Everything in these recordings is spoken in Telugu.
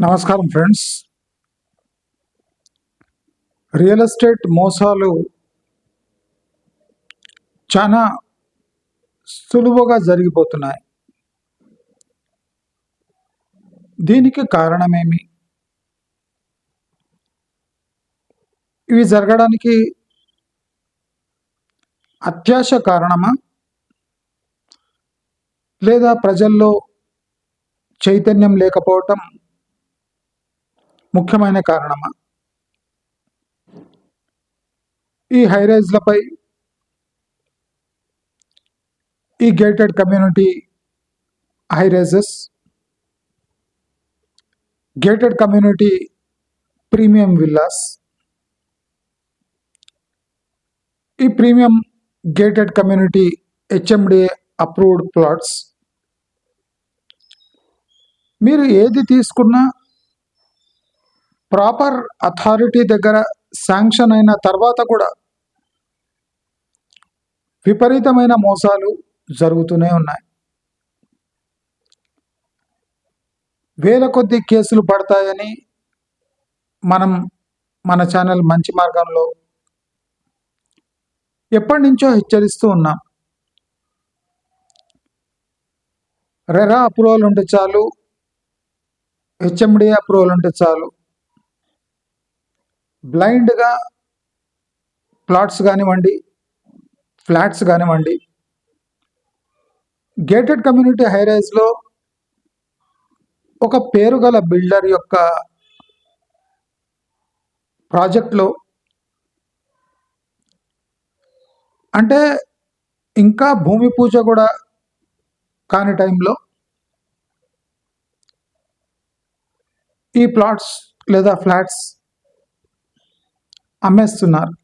నమస్కారం ఫ్రెండ్స్. రియల్ ఎస్టేట్ మోసాలు చాలా సులువుగా జరిగిపోతున్నాయి. దీనికి కారణమేమి? ఇవి జరగడానికి అత్యాశ కారణమా? లేదా ప్రజల్లో చైతన్యం లేకపోవటం ముఖ్యమైన కారణమా? ఈ హైరైజ్లపై ఈ gated community highrises gated community premium villas ఈ premium gated community HMDA approved plots. మీరు ఏది తీసుకున్నా ప్రాపర్ అథారిటీ దగ్గర శాంక్షన్ అయిన తర్వాత కూడా విపరీతమైన మోసాలు జరుగుతూనే ఉన్నాయి. వేల కొద్ది కేసులు పడతాయని మనం మన ఛానల్ మంచి మార్గంలో ఎప్పటి నుంచో హెచ్చరిస్తూ ఉన్నాం. రెరా అప్రూవల్ ఉంటే చాలు హెచ్ఎండిఏ అప్రూవల్ ఉంటే చాలు బ్లైండ్గా ప్లాట్స్ కానివ్వండి ఫ్లాట్స్ కానివ్వండి గేటెడ్ కమ్యూనిటీ హైరైజ్లో ఒక పేరు గల బిల్డర్ యొక్క ప్రాజెక్ట్లో అంటే ఇంకా భూమి పూజ కూడా కాని టైంలో ఈ ప్లాట్స్ లేదా ఫ్లాట్స్ అమ్మేస్తున్నారు.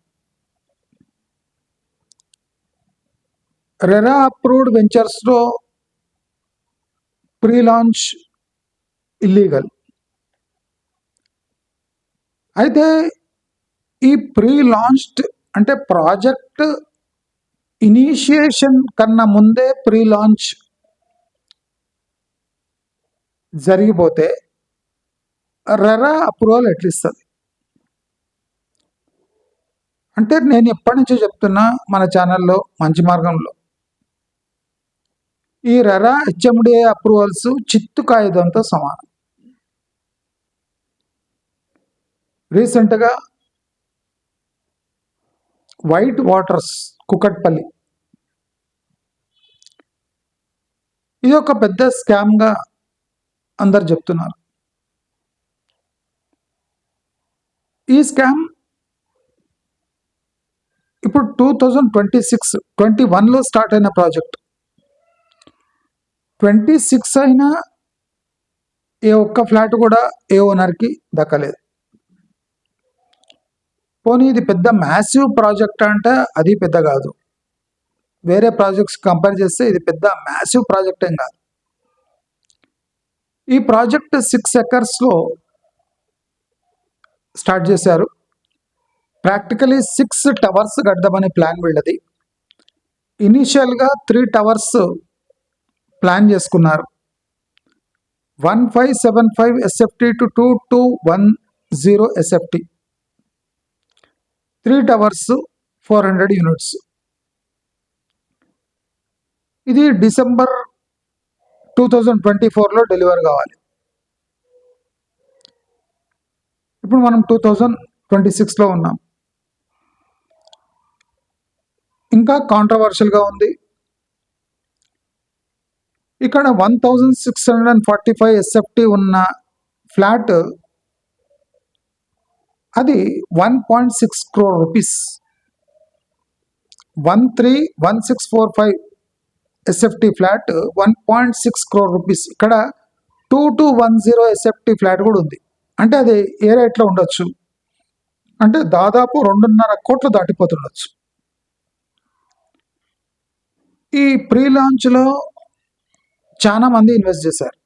రెరా అప్రూవ్డ్ వెంచర్స్లో ప్రీ లాంచ్ ఇల్లీగల్ అయితే ఈ ప్రీ లాంచ్డ్ అంటే ప్రాజెక్ట్ ఇనీషియేషన్ కన్నా ముందే ప్రీ లాంచ్ జరిగిపోతే రెరా అప్రూవల్ ఎట్లా ఇస్తుంది? అంటే నేను ఎప్పటి నుంచో చెప్తున్నా మన ఛానల్లో మంచి మార్గంలో. ఈ రెరా హెచ్ఎండిఏ అప్రూవల్స్ చిత్తు కాగితంతో సమానం. రీసెంట్గా వైట్ వాటర్స్ కుకట్పల్లి. ఇది ఒక పెద్ద స్కామ్గా అందరు చెప్తున్నారు. ఈ స్కామ్ ఇప్పుడు two thousand twenty six twenty వన్లో స్టార్ట్ అయిన ప్రాజెక్ట్ ట్వంటీ సిక్స్ అయినా ఏ ఒక్క ఫ్లాట్ కూడా ఏ ఓనర్కి దక్కలేదు. పోనీ ఇది పెద్ద మ్యాసివ్ ప్రాజెక్ట్ అంటే అది పెద్ద కాదు. వేరే ప్రాజెక్ట్స్ కంపేర్ చేస్తే ఇది పెద్ద మ్యాసివ్ ప్రాజెక్ట్ ఏం కాదు. ఈ ప్రాజెక్ట్ సిక్స్ ఎకర్స్లో స్టార్ట్ చేశారు. ప్రాక్టికలీ సిక్స్ టవర్స్ కడదామనే ప్లాన్ వీళ్ళది. ఇనీషియల్గా త్రీ టవర్స్ ప్లాన్ చేసుకున్నారు. One five seven five SFT to two two one zero SFT three towers four hundred units ఇది డిసెంబర్ టూ థౌజండ్ ట్వంటీ ఫోర్లో డెలివర్ కావాలి. ఇప్పుడు మనం టూ థౌజండ్ ట్వంటీ సిక్స్లో ఉన్నాం. ఇంకా కాంట్రవర్షియల్గా ఉంది. ఇక్కడ one thousand six hundred and forty five SFT ఉన్న ఫ్లాట్ అది one point six crore rupees one three one six four five SFT flat one point six crore rupees ఇక్కడ two two one zero SFT flat కూడా ఉంది. అంటే అది ఏ రేట్లో ఉండొచ్చు? అంటే దాదాపు రెండున్నర కోట్లు దాటిపోతుండొచ్చు. ఈ ప్రీ లాంచ్లో చాలా మంది ఇన్వెస్ట్ చేశారు.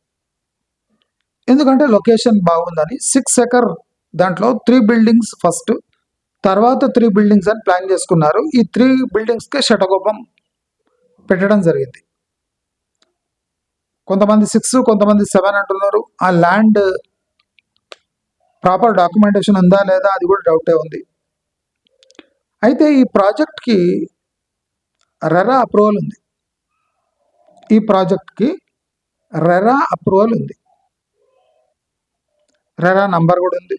ఎందుకంటే లొకేషన్ బాగుందని సిక్స్ ఎకర్ దాంట్లో త్రీ బిల్డింగ్స్ ఫస్ట్ తర్వాత త్రీ బిల్డింగ్స్ అని ప్లాన్ చేసుకున్నారు. ఈ త్రీ బిల్డింగ్స్కే శటకోపం పెట్టడం జరిగింది. కొంతమంది సిక్స్ కొంతమంది సెవెన్ అంటున్నారు. ఆ ల్యాండ్ ప్రాపర్ డాక్యుమెంటేషన్ ఉందా లేదా అది కూడా డౌటే ఉంది. అయితే ఈ ప్రాజెక్ట్కి రెరా అప్రూవల్ ఉంది. ఈ ప్రాజెక్ట్కి రెరా అప్రూవల్ ఉంది. రెరా నంబర్ కూడా ఉంది.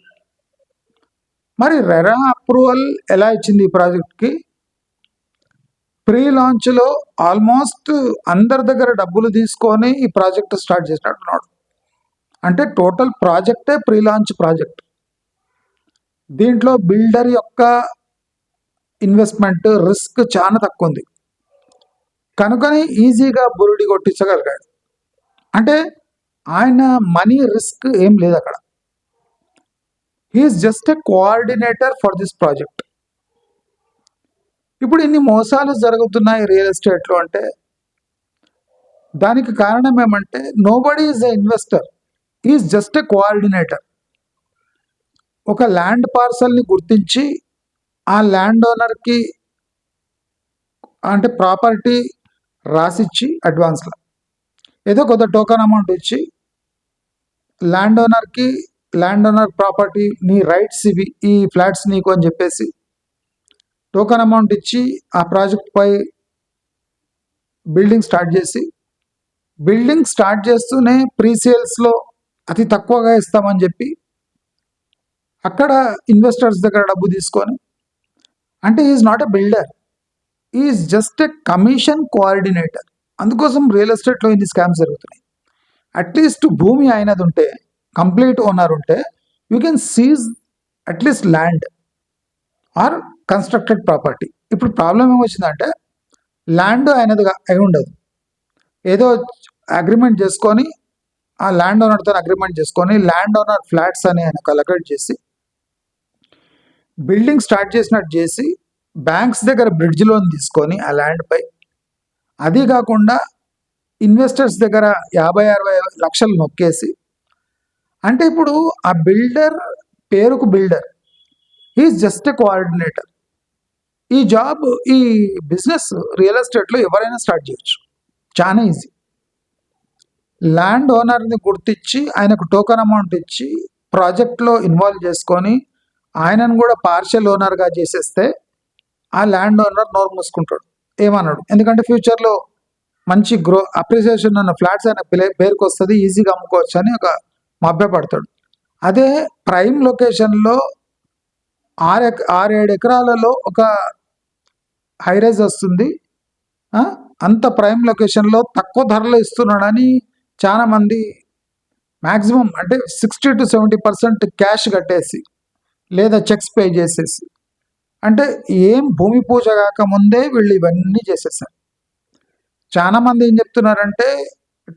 మరి రెరా అప్రూవల్ ఎలా ఇచ్చింది ఈ ప్రాజెక్ట్కి ప్రీ లాంచ్లో ఆల్మోస్ట్ అందరి దగ్గర డబ్బులు తీసుకొని ఈ ప్రాజెక్ట్ స్టార్ట్ చేసినట్టున్నాడు. అంటే టోటల్ ప్రాజెక్టే ప్రీ లాంచ్ ప్రాజెక్ట్ దీంట్లో బిల్డర్ యొక్క ఇన్వెస్ట్మెంట్ రిస్క్ చాలా తక్కువ ఉంది. కనుకని ఈజీగా బురుడి కొట్టించగలిగాడు. అంటే ఆయన మనీ రిస్క్ ఏం లేదు అక్కడ. He is just a coordinator for this project ఇప్పుడు ఇన్ని మోసాలు జరుగుతున్నాయి రియల్ ఎస్టేట్లో అంటే దానికి కారణం ఏమంటే nobody is a investor is just a coordinator ఒక ల్యాండ్ పార్సల్ని గుర్తించి ఆ ల్యాండ్ ఓనర్కి అంటే ప్రాపర్టీ రాసిచ్చి అడ్వాన్స్లో ఏదో కొంత టోకన్ అమౌంట్ ఇచ్చి ల్యాండ్ ఓనర్కి ల్యాండ్ ఓనర్ ప్రాపర్టీ నీ రైట్స్ ఇవి ఈ ఫ్లాట్స్ నీకు అని చెప్పేసి టోకన్ అమౌంట్ ఇచ్చి ఆ ప్రాజెక్ట్పై బిల్డింగ్ స్టార్ట్ చేసి బిల్డింగ్ స్టార్ట్ చేస్తూనే ప్రీ సేల్స్లో అతి తక్కువగా ఇస్తామని చెప్పి అక్కడ ఇన్వెస్టర్స్ దగ్గర డబ్బు తీసుకొని అంటే is not a builder is just a commission coordinator. అందుకోసం రియల్ ఎస్టేట్లో ఇన్ని స్కామ్స్ జరుగుతున్నాయి. అట్లీస్ట్ భూమి అయినది ఉంటే కంప్లీట్ ఓనర్ ఉంటే you can seize at least land or constructed property ఇప్పుడు ప్రాబ్లం ఏమొచ్చిందంటే ల్యాండ్ ఆయనదిగా అయి ఉండదు. ఏదో అగ్రిమెంట్ చేసుకొని ఆ ల్యాండ్ ఓనర్తో అగ్రిమెంట్ చేసుకొని ల్యాండ్ ఓనర్ ఫ్లాట్స్ అని ఆయన కలెక్ట్ చేసి బిల్డింగ్ స్టార్ట్ చేసినట్టు చేసి బ్యాంక్స్ దగ్గర బ్రిడ్జ్ లోన్ తీసుకొని ఆ ల్యాండ్పై అది కాకుండా ఇన్వెస్టర్స్ దగ్గర యాభై అరవై లక్షలు నొక్కేసి అంటే ఇప్పుడు ఆ బిల్డర్ పేరుకు builder is just a coordinator ఈ జాబ్ ఈ బిజినెస్ రియల్ ఎస్టేట్లో ఎవరైనా స్టార్ట్ చేయొచ్చు. చాలా ఈజీ. ల్యాండ్ ఓనర్ని గుర్తించి ఆయనకు టోకన్ అమౌంట్ ఇచ్చి ప్రాజెక్ట్లో ఇన్వాల్వ్ చేసుకొని ఆయనను కూడా పార్షల్ ఓనర్గా చేసేస్తే ఆ ల్యాండ్ ఓనర్ నోరు మూసుకుంటాడు. ఏమన్నాడు? ఎందుకంటే ఫ్యూచర్లో మంచి గ్రో అప్రిసియేషన్ ఉన్న ఫ్లాట్స్ ఆయన పిలే పేరుకి వస్తుంది ఈజీగా అమ్ముకోవచ్చు అని ఒక మభ్యపడతాడు అదే ప్రైమ్ లొకేషన్లో ఆరు ఎక ఏడు ఎకరాలలో ఒక హైరైజ్ వస్తుంది. అంత ప్రైమ్ లొకేషన్లో తక్కువ ధరలో ఇస్తున్నాడని చాలామంది మ్యాక్సిమం అంటే sixty to seventy percent cash కట్టేసి లేదా చెక్స్ పే చేసేసి అంటే ఏం భూమి పూజ కాకముందే వీళ్ళు ఇవన్నీ చేసేసారు చాలా మంది ఏం చెప్తున్నారంటే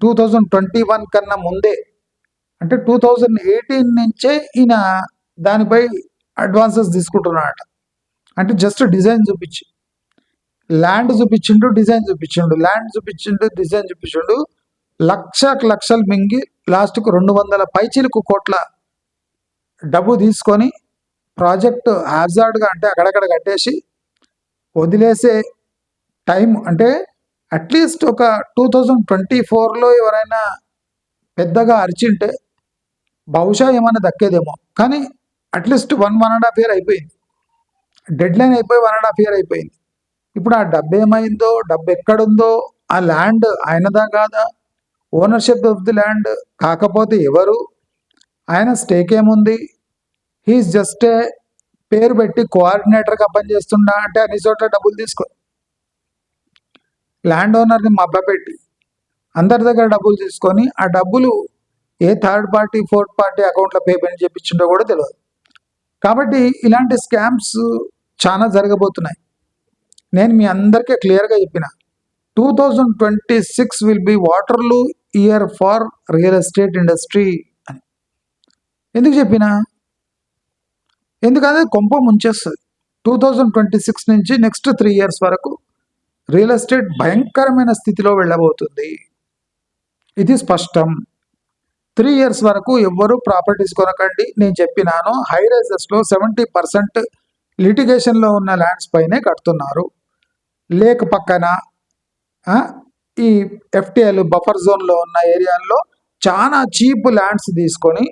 టూ థౌజండ్ ట్వంటీ వన్ కన్నా ముందే అంటే టూ థౌజండ్ ఎయిటీన్ నుంచే ఈయన దానిపై అడ్వాన్సెస్ తీసుకుంటున్నాడట. అంటే జస్ట్ డిజైన్ చూపించి ల్యాండ్ చూపించిండు డిజైన్ చూపించిండు ల్యాండ్ చూపించిండు డిజైన్ చూపించిండు లక్షకు లక్షలు మింగి లాస్ట్కు రెండు వందల పైచీలకు కోట్ల డబ్బు తీసుకొని ప్రాజెక్ట్ హ్యాజార్డ్గా అంటే అక్కడక్కడ కట్టేసి వదిలేసే టైం అంటే అట్లీస్ట్ ఒక టూ థౌజండ్ ట్వంటీ ఫోర్లో ఎవరైనా పెద్దగా అరిచింటే బహుశా ఏమైనా దక్కేదేమో. కానీ at least one one and half year అయిపోయింది. డెడ్ లైన్ అయిపోయి వన్ అండ్ హాఫ్ ఇయర్ అయిపోయింది. ఇప్పుడు ఆ డబ్బు ఏమైందో డబ్బు ఎక్కడుందో ఆ ల్యాండ్ ఆయనదా కాదా? ఓనర్షిప్ ఆఫ్ ది ల్యాండ్ కాకపోతే ఎవరు? ఆయన స్టేక్ ఏముంది హీస్ జస్ట్ ఏ పేరు పెట్టి కోఆర్డినేటర్గా పనిచేస్తుండా అంటే అన్ని చోట్ల డబ్బులు తీసుకో. ల్యాండ్ ఓనర్ని మభ్యపెట్టి అందరి దగ్గర డబ్బులు తీసుకొని ఆ డబ్బులు ఏ థర్డ్ పార్టీ ఫోర్త్ పార్టీ అకౌంట్లో పేమెంట్ చేయించిండో కూడా తెలియదు కాబట్టి ఇలాంటి స్కామ్స్ చాలా జరగబోతున్నాయి. నేను మీ అందరికీ క్లియర్గా చెప్పిన two thousand twenty six will be Waterloo year for real estate industry అని. ఎందుకు చెప్పినా? ఎందుకంటే కొంప ముంచేస్తుంది. టూ థౌజండ్ ట్వంటీ సిక్స్ నుంచి నెక్స్ట్ త్రీ ఇయర్స్ వరకు రియల్ ఎస్టేట్ భయంకరమైన స్థితిలో వెళ్ళబోతుంది. ఇది స్పష్టం. త్రీ ఇయర్స్ వరకు ఎవ్వరూ ప్రాపర్టీస్ కొనకండి. నేను చెప్పినాను హై రైజెస్లో సెవెంటీ పర్సెంట్ లిటిగేషన్లో ఉన్న ల్యాండ్స్ పైనే కడుతున్నారు. లేక్ పక్కన ఈ ఎఫ్టీఎల్ బఫర్ జోన్లో ఉన్న ఏరియాల్లో చాలా చీప్ ల్యాండ్స్ తీసుకొని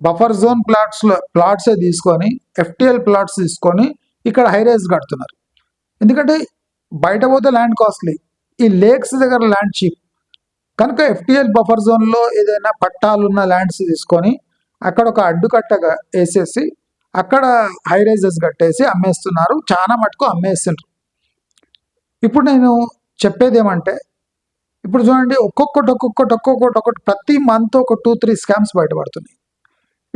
బఫర్ జోన్ ప్లాట్స్లో ప్లాట్సే తీసుకొని ఎఫ్టిఎల్ ప్లాట్స్ తీసుకొని ఇక్కడ హైరైజ్ కడుతున్నారు. ఎందుకంటే బయట పోతే ల్యాండ్ కాస్ట్లీ ఈ లేక్స్ దగ్గర ల్యాండ్ చీప్ కనుక ఎఫ్టిఎల్ బఫర్ జోన్లో ఏదైనా పట్టాలు ఉన్న ల్యాండ్స్ తీసుకొని అక్కడ ఒక అడ్డుకట్టగా వేసేసి అక్కడ హై రైజెస్ కట్టేసి అమ్మేస్తున్నారు. చాలా మటుకు అమ్మేస్తున్నారు. ఇప్పుడు నేను చెప్పేది ఏమంటే ఇప్పుడు చూడండి ఒక్కొక్కటి ఒక్కొక్కటి ఒక్కొక్కటి ఒక్కటి ప్రతి మంత్ ఒక టూ త్రీ స్కామ్స్ బయటపడుతున్నాయి.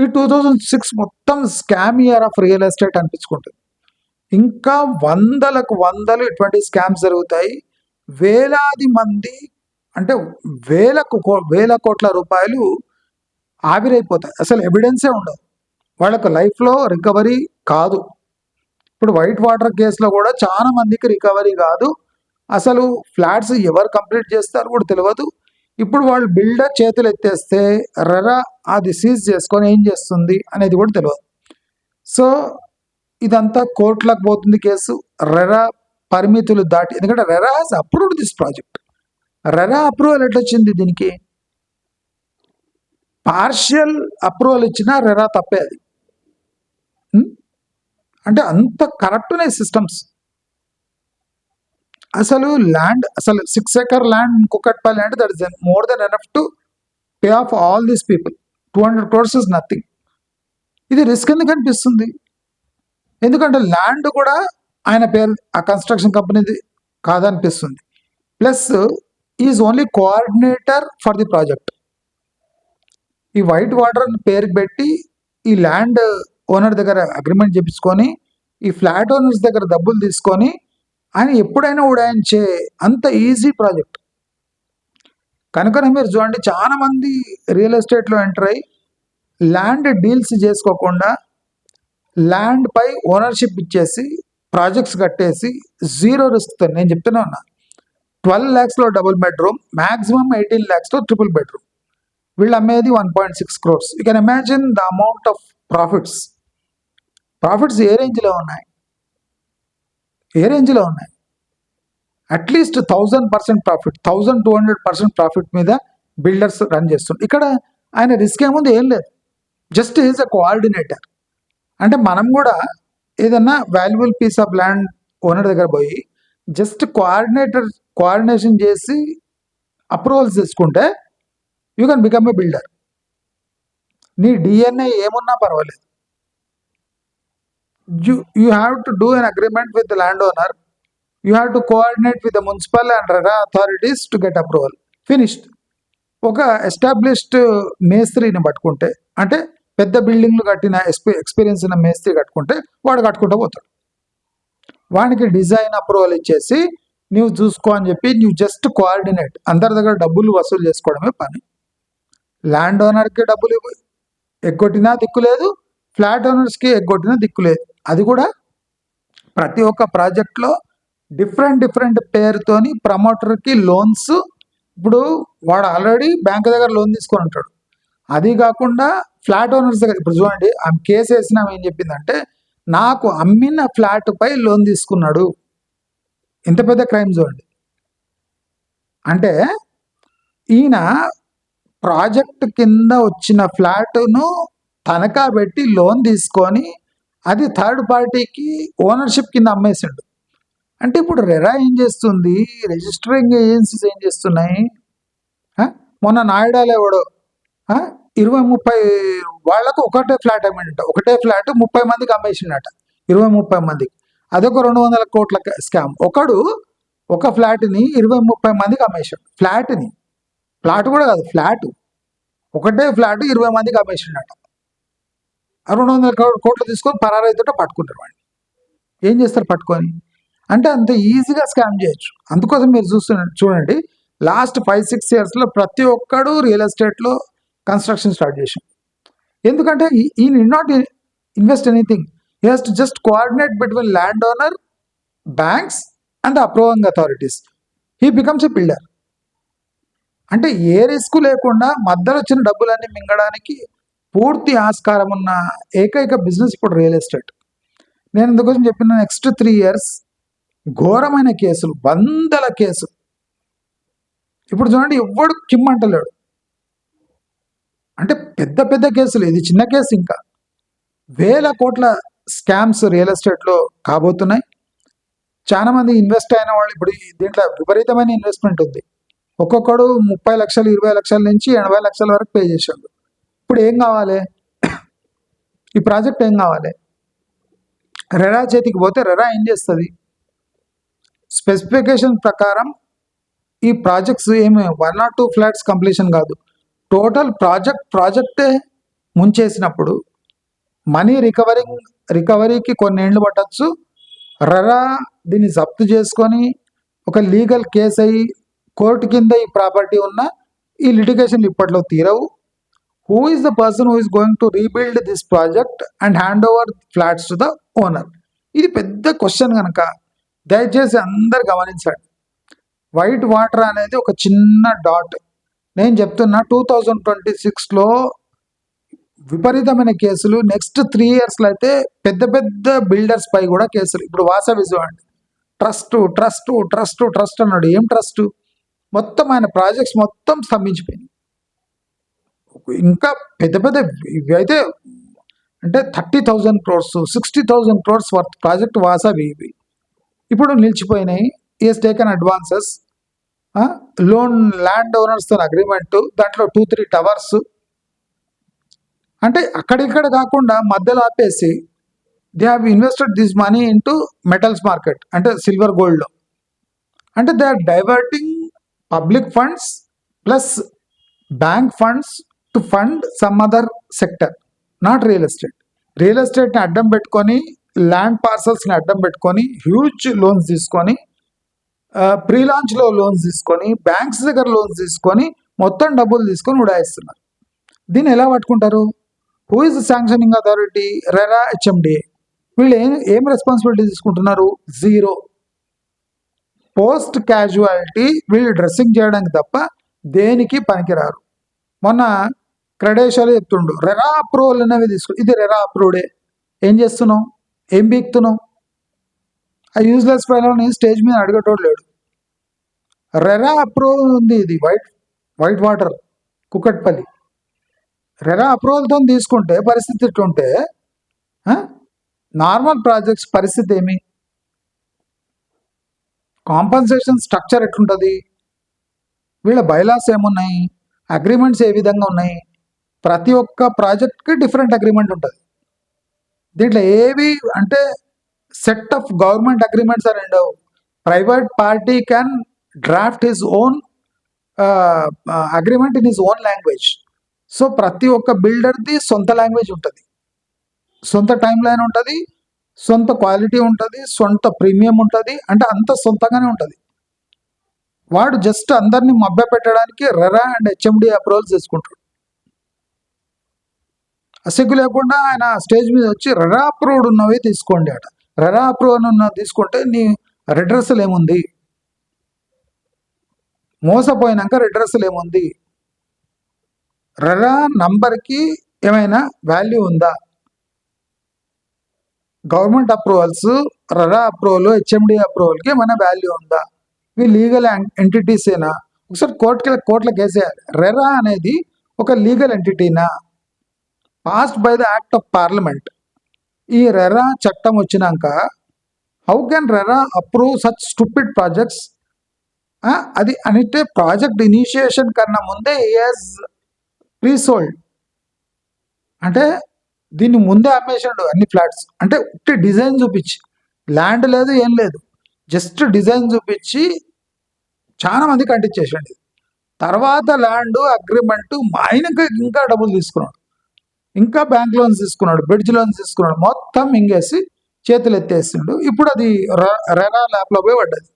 ఈ టూ థౌజండ్ సిక్స్ మొత్తం scam year of real estate అనిపించుకుంటుంది. ఇంకా వందలకు వందలు ఇటువంటి స్కామ్స్ జరుగుతాయి. వేలాది మంది అంటే వేలకు కో- వేల కోట్ల రూపాయలు ఆవిరైపోతాయి. అసలు ఎవిడెన్సే ఉండదు. వాళ్ళకు లైఫ్లో రికవరీ కాదు. ఇప్పుడు వైట్ వాటర్ కేసులో కూడా చాలా మందికి రికవరీ కాదు. అసలు ఫ్లాట్స్ ఎవరు కంప్లీట్ చేస్తారు కూడా తెలియదు. ఇప్పుడు వాళ్ళు బిల్డర్ చేతులు ఎత్తేస్తే రెరా అది సీజ్ చేసుకొని ఏం చేస్తుంది అనేది కూడా తెలియదు సో ఇదంతా కోర్టులకు పోతుంది కేసు. రెరా పరిమితులు దాటి ఎందుకంటే RERA has approved this project RERA approval ఎట్లొచ్చింది దీనికి? పార్షియల్ అప్రూవల్ ఇచ్చినా రెరా తప్పే అది. అంటే అంత కరెక్ట్ ఉన్నాయి సిస్టమ్స్ అసలు ల్యాండ్ అసలు సిక్స్ ఎకర్ ల్యాండ్ కుక్కట్పల్లి అంటే that is more than enough to pay off all these people two hundred crores is nothing ఇది రిస్క్ ఎందుకు అనిపిస్తుంది? ఎందుకంటే ల్యాండ్ కూడా ఆయన పేరు ఆ కన్స్ట్రక్షన్ కంపెనీది కాదనిపిస్తుంది. Plus is only coordinator for the project ఈ వైట్ వాటర్ పేరు పెట్టి ఈ ల్యాండ్ ఓనర్ దగ్గర అగ్రిమెంట్ చేపించుకొని ఈ ఫ్లాట్ ఓనర్స్ దగ్గర డబ్బులు తీసుకొని ఆయన ఎప్పుడైనా ఉడాయించే అంత ఈజీ ప్రాజెక్ట్. కనుకనే మీరు చూడండి చాలామంది రియల్ ఎస్టేట్లో ఎంటర్ అయ్యి ల్యాండ్ డీల్స్ చేసుకోకుండా ల్యాండ్ పై ఓనర్షిప్ ఇచ్చేసి ప్రాజెక్ట్స్ కట్టేసి జీరో రిస్క్తో నేను చెప్తూనే ఉన్నా ట్వెల్వ్ ల్యాక్స్లో డబుల్ బెడ్రూమ్ మ్యాక్సిమం ఎయిటీన్ ల్యాక్స్లో ట్రిపుల్ బెడ్రూమ్. వీళ్ళు అమ్మేది one point six crores. You can imagine the amount of profits profits ఏ రేంజ్లో ఉన్నాయి? ఏ రేంజ్లో ఉన్నాయి? At least thousand percent profit thousand two hundred percent profit మీద బిల్డర్స్ రన్ చేస్తుంది ఇక్కడ ఆయన రిస్క్ ఏముంది? ఏం లేదు. Just is a coordinator. అంటే మనం కూడా ఏదన్నా valuable piece of land owner దగ్గర పోయి జస్ట్ కోఆర్డినేటర్ కోఆర్డినేషన్ చేసి అప్రూవల్స్ తీసుకుంటే you can become a builder. నీ డిఎన్ఏ ఏమున్నా పర్వాలేదు. You you have to do an agreement with land owner you have to coordinate with the municipal and RERA authorities to get approval finished ఒక ఎస్టాబ్లిష్డ్ uh, మేస్త్రిని పట్టుకుంటే అంటే పెద్ద బిల్డింగ్లు కట్టిన ఎక్స్పీ ఎక్స్పీరియన్స్ ఉన్న మేస్త్రి కట్టుకుంటే వాడు కట్టుకుంటూ పోతాడు. వానికి డిజైన్ అప్రూవల్ ఇచ్చేసి నువ్వు చూసుకో అని చెప్పి నువ్వు జస్ట్ కోఆర్డినేట్ అందరి దగ్గర డబ్బులు వసూలు చేసుకోవడమే పని. ల్యాండ్ ఓనర్కి డబ్బులు ఇవ్వు. ఎగ్గొట్టినా దిక్కు లేదు ఫ్లాట్ ఓనర్స్కి ఎగ్గొట్టినా దిక్కు లేదు. అది కూడా ప్రతి ఒక్క ప్రాజెక్ట్లో డిఫరెంట్ డిఫరెంట్ పేరుతోని ప్రమోటర్కి లోన్స్ ఇప్పుడు వాడు ఆల్రెడీ బ్యాంక్ దగ్గర లోన్ తీసుకొని ఉంటాడు. అది కాకుండా ఫ్లాట్ ఓనర్స్ దగ్గర ఇప్పుడు చూడండి ఆమె కేసు వేసిన ఏం చెప్పిందంటే నాకు అమ్మిన ఫ్లాట్పై లోన్ తీసుకున్నాడు. ఇంత పెద్ద క్రైమ్ చూడండి. అంటే ఈయన ప్రాజెక్ట్ కింద వచ్చిన ఫ్లాట్ను తనఖా పెట్టి లోన్ తీసుకొని అది థర్డ్ పార్టీకి ఓనర్షిప్ కింద అమ్మేసాడు. అంటే ఇప్పుడు రెరా ఏం చేస్తుంది? రిజిస్టరింగ్ ఏజెన్సీస్ ఏం చేస్తున్నాయి? మొన్న నాయుడాలు ఎవడో? ఇరవై ముప్పై వాళ్ళకు ఒకటే ఫ్లాట్ అమ్మిండట. ఒకటే ఫ్లాట్ ముప్పై మందికి అమ్మేసిండట. ఇరవై ముప్పై మందికి. అదొక రెండు వందల కోట్ల స్కామ్ ఒకడు ఒక ఫ్లాట్ని ఇరవై ముప్పై మందికి అమ్మేసాడు. ఫ్లాట్ని ఫ్లాట్ కూడా కాదు ఫ్లాట్ ఒకటే ఫ్లాట్ ఇరవై మందికి అమ్మేసిండట. రెండు వందల కోట్లు తీసుకొని పరారైతుంటే పట్టుకుంటారు వాడిని. ఏం చేస్తారు పట్టుకొని? అంటే అంత ఈజీగా స్కామ్ చేయొచ్చు. అందుకోసం మీరు చూస్తున్న చూడండి. లాస్ట్ ఫైవ్ సిక్స్ ఇయర్స్లో ప్రతి ఒక్కడు రియల్ ఎస్టేట్లో కన్స్ట్రక్షన్ స్టార్ట్ చేసాం ఎందుకంటే he need not invest anything. He has to just coordinate between land owner banks and approving authorities. He becomes a builder. అంటే ఏ రిస్క్ లేకుండా మధ్యలో వచ్చిన డబ్బులన్నీ మింగడానికి పూర్తి ఆస్కారం ఉన్న ఏకైక బిజినెస్ ఇప్పుడు రియల్ ఎస్టేట్. నేను ఇందుకోసం చెప్పిన నెక్స్ట్ త్రీ ఇయర్స్ ఘోరమైన కేసులు వందల కేసులు. ఇప్పుడు చూడండి ఎవ్వడు కిమ్మంటలేడు. అంటే పెద్ద పెద్ద కేసులు ఇది చిన్న కేసు ఇంకా. వేల కోట్ల స్కామ్స్ రియల్ ఎస్టేట్లో కాబోతున్నాయి. చాలామంది ఇన్వెస్ట్ అయిన వాళ్ళు ఇప్పుడు దీంట్లో విపరీతమైన ఇన్వెస్ట్మెంట్ ఉంది. ఒక్కొక్కడు ముప్పై లక్షలు ఇరవై లక్షల నుంచి ఎనభై లక్షల వరకు పే చేశాడు ఇప్పుడు ఏం కావాలి? ఈ ప్రాజెక్ట్ ఏం కావాలి? రెరా చేతికి పోతే రెరా ఏం చేస్తుంది? స్పెసిఫికేషన్ ప్రకారం ఈ ప్రాజెక్ట్స్ ఏమి one not two flats completion కాదు. టోటల్ ప్రాజెక్ట్ ప్రాజెక్టే ముంచేసినప్పుడు మనీ రికవరింగ్ రికవరీకి కొన్ని ఏళ్ళు పట్టచ్చు. రరా దీన్ని జప్తు చేసుకొని ఒక లీగల్ కేసు అయ్యి కోర్టు కింద ఈ ప్రాపర్టీ ఉన్న ఈ లిటిగేషన్లు ఇప్పట్లో తీరవు. Who is the person who is going to rebuild this project and hand over flats to the owner ఇది పెద్ద క్వశ్చన్ కనుక. దయచేసి అందరు గమనించండి. వైట్ వాటర్ అనేది ఒక చిన్న డాట్ నేను చెప్తున్నా టూ థౌజండ్ ట్వంటీ సిక్స్లో విపరీతమైన కేసులు నెక్స్ట్ త్రీ ఇయర్స్లో అయితే పెద్ద పెద్ద బిల్డర్స్ పై కూడా కేసులు. ఇప్పుడు వాసవి చూడండి ట్రస్ట్ ట్రస్ట్ ట్రస్ట్ ట్రస్ట్ అన్నాడు. ఏం ట్రస్ట్ మొత్తం ఆయన ప్రాజెక్ట్స్ మొత్తం స్తంభించిపోయినాయి. ఇంకా పెద్ద పెద్ద ఇవి అయితే అంటే thirty thousand crores sixty thousand crores worth project Vasavi ఇవి. ఇప్పుడు నిలిచిపోయినాయి. Is taken advances loan land ఓనర్స్తో agreement దాంట్లో టూ త్రీ టవర్స్ అంటే అక్కడిక్కడ కాకుండా మధ్యలో ఆపేసి they have invested this money into metals market అంటే సిల్వర్ గోల్డ్లో అంటే they are diverting public funds plus bank funds to fund some other sector not real estate real ఎస్టేట్ని అడ్డం పెట్టుకొని ల్యాండ్ పార్సల్స్ని అడ్డం పెట్టుకొని హ్యూజ్ లోన్స్ తీసుకొని ప్రీ లాంచ్లో లోన్స్ తీసుకొని బ్యాంక్స్ దగ్గర లోన్స్ తీసుకొని మొత్తం డబ్బులు తీసుకొని ఉడాయిస్తున్నారు. దీన్ని ఎలా పట్టుకుంటారు? Who is sanctioning authority RERA HMDA వీళ్ళు ఏం ఏం రెస్పాన్సిబిలిటీ తీసుకుంటున్నారు? జీరో పోస్ట్ క్యాజువాలిటీ వీళ్ళు డ్రెస్సింగ్ చేయడానికి తప్ప దేనికి పనికిరారు. మొన్న క్రెడేషియాలు చెప్తుండు రెరా అప్రూవల్ అనేవి తీసుకు ఇది రెరా అప్రూవ్డే. ఏం చేస్తున్నావు? ఏం బీక్తున్నావు? ఆ యూజ్లెస్ ఫైల్ని స్టేజ్ మీద అడగటోడు లేడు. రెరా అప్రూవల్ ఉంది ఇది white white water Kukatpally RERA అప్రూవల్తో తీసుకుంటే పరిస్థితి ఉంటే నార్మల్ ప్రాజెక్ట్స్ పరిస్థితి ఏమి? కాంపన్సేషన్ స్ట్రక్చర్ ఎట్లుంటుంది? వీళ్ళ బైలాస్ ఏమున్నాయి? అగ్రిమెంట్స్ ఏ విధంగా ఉన్నాయి? ప్రతి ఒక్క ప్రాజెక్ట్కి డిఫరెంట్ అగ్రిమెంట్ ఉంటుంది. దీంట్లో ఏవి అంటే సెట్ ఆఫ్ గవర్నమెంట్ అగ్రిమెంట్స్ అని ఉండవు. Private party can draft his own agreement in his own language. So ప్రతి ఒక్క బిల్డర్ది సొంత లాంగ్వేజ్ ఉంటుంది. సొంత టైం లైన్ ఉంటుంది సొంత క్వాలిటీ ఉంటుంది సొంత ప్రీమియం ఉంటుంది అంటే అంత సొంతంగానే ఉంటుంది. వాడు జస్ట్ అందరినీ మభ్య పెట్టడానికి రెరా అండ్ హెచ్ఎండి అప్రూవల్స్ తీసుకుంటాడు సిగ్గు లేకుండా ఆయన స్టేజ్ మీద వచ్చి రెరా అప్రూవ్డ్ ఉన్నవి తీసుకోండి అట. రెరా అప్రూవల్ ఉన్న తీసుకుంటే నీ రెడ్రెస్లు ఏముంది? మోసపోయినాక రెడ్రెస్లు ఏముంది? రెరా నంబర్కి ఏమైనా వాల్యూ ఉందా? Government approvals RERA approval HMD అప్రూవల్కి ఏమైనా వాల్యూ ఉందా? ఇవి లీగల్ ఎంటిటీసేనా ఒకసారి కోర్టుకి కోర్టులకు వేసేయాలి రెరా అనేది ఒక legal ఎంటిటీనా passed by the act of parliament ఈ రెరా చట్టం వచ్చినాక how can RERA approve such stupid projects అది అంటే ప్రాజెక్ట్ ఇనిషియేషన్ కన్నా ముందే ఈఎస్ ప్రీసోల్డ్ అంటే దీన్ని ముందే అమ్మేసాడు అన్ని ఫ్లాట్స్ అంటే ఉట్టి డిజైన్ చూపించి ల్యాండ్ లేదు ఏం లేదు. జస్ట్ డిజైన్ చూపించి చాలా మంది కంటించేసాడు తర్వాత ల్యాండ్ అగ్రిమెంట్ ఆయనకి ఇంకా డబ్బులు తీసుకున్నాడు. ఇంకా బ్యాంక్ లోన్స్ తీసుకున్నాడు బ్రిడ్జ్ లోన్స్ తీసుకున్నాడు మొత్తం మింగేసి చేతులు ఎత్తేసిండు. ఇప్పుడు అది రెరా ల్యాప్లో పోయి పడ్డది.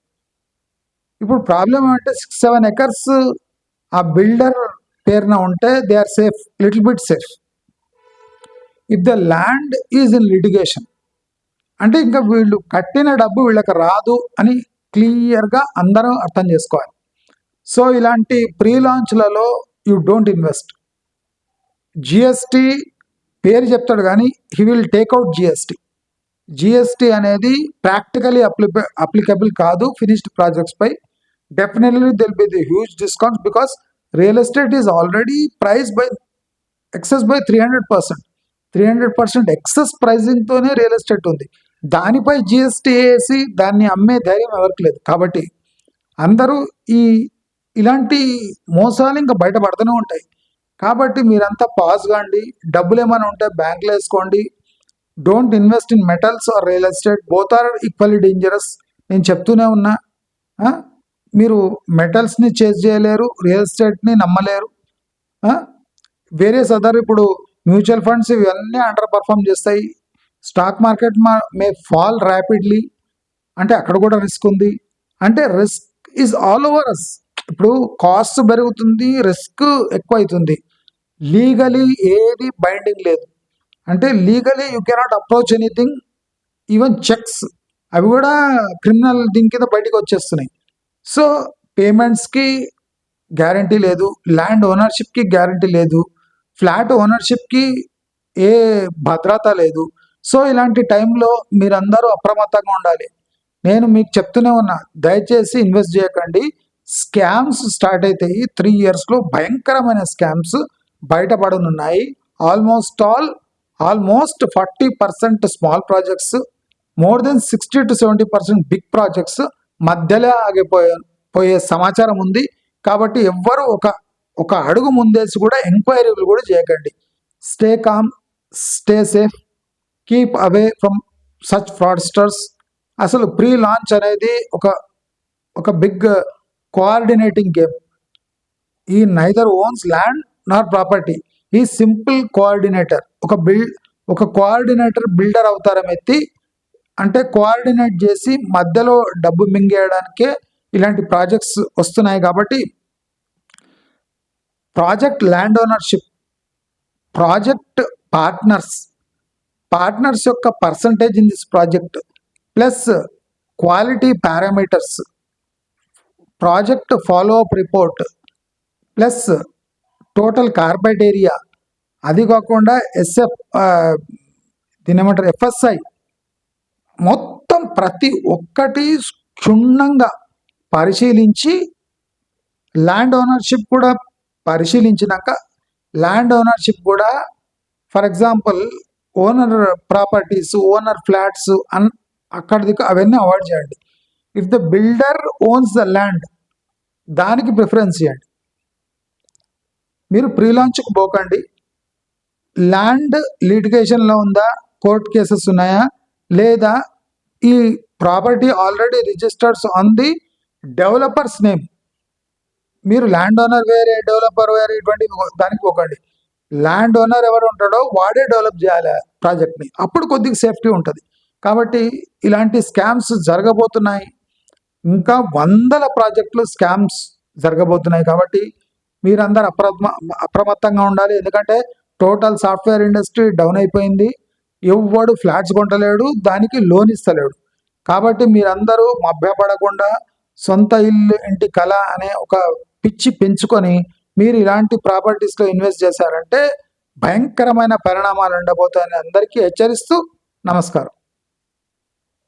ఇప్పుడు ప్రాబ్లం ఏమంటే సిక్స్ సెవెన్ ఎకర్స్ ఆ బిల్డర్ పేరున ఉంటే they are safe little bit safe if the land is in litigation అంటే ఇంకా వీళ్ళు కట్టిన డబ్బు వీళ్ళకి రాదు అని క్లియర్గా అందరం అర్థం చేసుకోవాలి. సో ఇలాంటి ప్రీ లాంచ్లలో యూ డోంట్ ఇన్వెస్ట్ జిఎస్టి పేరు చెప్తాడు కానీ he will take out GST GST అనేది ప్రాక్టికలీ అప్లిక అప్లికబుల్ కాదు finished projects pi. Definitely there'll be the huge discounts because real estate is already price by excess by three hundred percent three hundred percent excess ప్రైజింగ్తోనే real estate ఉంది. దానిపై జిఎస్టీ వేసి దాన్ని అమ్మే ధైర్యం ఎవరికి లేదు. కాబట్టి అందరూ ఈ ఇలాంటి మోసాలు ఇంకా బయటపడుతూనే ఉంటాయి. కాబట్టి మీరంతా పాస్ కాండి. డబ్బులు ఏమైనా ఉంటే బ్యాంకులో వేసుకోండి. Don't invest in metals or real estate both are equally dangerous నేను చెప్తూనే ఉన్నా. మీరు మెటల్స్ని చేజ్ చేయలేరు రియల్ ఎస్టేట్ని నమ్మలేరు. వేరియస్ అదర్ ఇప్పుడు మ్యూచువల్ ఫండ్స్ ఇవన్నీ అండర్ పర్ఫామ్ చేస్తాయి. స్టాక్ మార్కెట్ మా మే ఫాల్ ర్యాపిడ్లీ అంటే అక్కడ కూడా రిస్క్ ఉంది. అంటే risk is all over us ఇప్పుడు కాస్ట్ పెరుగుతుంది రిస్క్ ఎక్కువ అవుతుంది లీగలీ ఏది బైండింగ్ లేదు. అంటే legally you cannot approach anything even cheques అవి కూడా క్రిమినల్ దీని కింద బయటకు వచ్చేస్తున్నాయి. సో పేమెంట్స్కి గ్యారంటీ లేదు ల్యాండ్ ఓనర్షిప్కి గ్యారంటీ లేదు ఫ్లాట్ ఓనర్షిప్కి ఏ భద్రత లేదు. సో ఇలాంటి టైంలో మీరందరూ అప్రమత్తంగా ఉండాలి. నేను మీకు చెప్తూనే ఉన్నా దయచేసి ఇన్వెస్ట్ చేయకండి. స్కామ్స్ స్టార్ట్ అవుతాయి త్రీ ఇయర్స్లో భయంకరమైన scams బయటపడనున్నాయి. Almost all almost forty percent small projects more than sixty to seventy percent big projects మధ్యలో ఆగిపోయే పోయే సమాచారం ఉంది. కాబట్టి ఎవ్వరూ ఒక ఒక అడుగు ముందేసి కూడా ఎంక్వైరీలు కూడా చేయకండి. Stay calm stay safe keep away from such fraudsters అసలు ప్రీ లాంచ్ అనేది ఒక ఒక big coordinating game he neither owns land nor property he simple coordinator ఒక బిల్డ్ ఒక కోఆర్డినేటర్ బిల్డర్ అవతారం ఎత్తి అంటే కోఆర్డినేట్ చేసి మధ్యలో డబ్బు మింగేయడానికే ఇలాంటి ప్రాజెక్ట్స్ వస్తున్నాయి కాబట్టి project land ownership project partners partners యొక్క percentage in this project plus quality parameters project follow up report plus total carpet area. అది కాకుండా ఎస్ఎఫ్ దీని ఏమంటారు ఎఫ్ఎస్ఐ మొత్తం ప్రతి ఒక్కటి క్షుణ్ణంగా పరిశీలించి ల్యాండ్ ఓనర్షిప్ కూడా పరిశీలించినాక ల్యాండ్ ఓనర్షిప్ కూడా for example owner properties owner flats అన్ అక్కడిది అవన్నీ అవాయిడ్ చేయండి if the builder owns the land దానికి ప్రిఫరెన్స్ ఇవ్వండి మీరు ప్రీ లాంచ్కు పోకండి. ల్యాండ్ లిటిగేషన్లో ఉందా? కోర్ట్ కేసెస్ ఉన్నాయా? లేదా ఈ property already registers on the developers name మీరు ల్యాండ్ ఓనర్ వేరే డెవలపర్ వేరే ఇటువంటి దానికి పోకండి. ల్యాండ్ ఓనర్ ఎవరు ఉంటాడో వాడే డెవలప్ చేయాలి ప్రాజెక్ట్ని అప్పుడు కొద్దిగా సేఫ్టీ ఉంటుంది. కాబట్టి ఇలాంటి స్కామ్స్ జరగబోతున్నాయి. ఇంకా వందల ప్రాజెక్టులు స్కామ్స్ జరగబోతున్నాయి. కాబట్టి మీరందరూ అప్రమ అప్రమత్తంగా ఉండాలి. ఎందుకంటే టోటల్ సాఫ్ట్వేర్ ఇండస్ట్రీ డౌన్ అయిపోయింది. ఎవ్వడు ఫ్లాట్స్ కొంటలేడు దానికి లోన్ ఇస్తలేడు. కాబట్టి మీరందరూ మభ్యపడకుండా సొంత ఇల్లు ఇంటి కళ అనే ఒక పిచ్చి పెంచుకొని మీరు ఇలాంటి ప్రాపర్టీస్లో ఇన్వెస్ట్ చేశారంటే భయంకరమైన పరిణామాలు ఉండబోతాయని అందరికీ హెచ్చరిస్తూ నమస్కారం.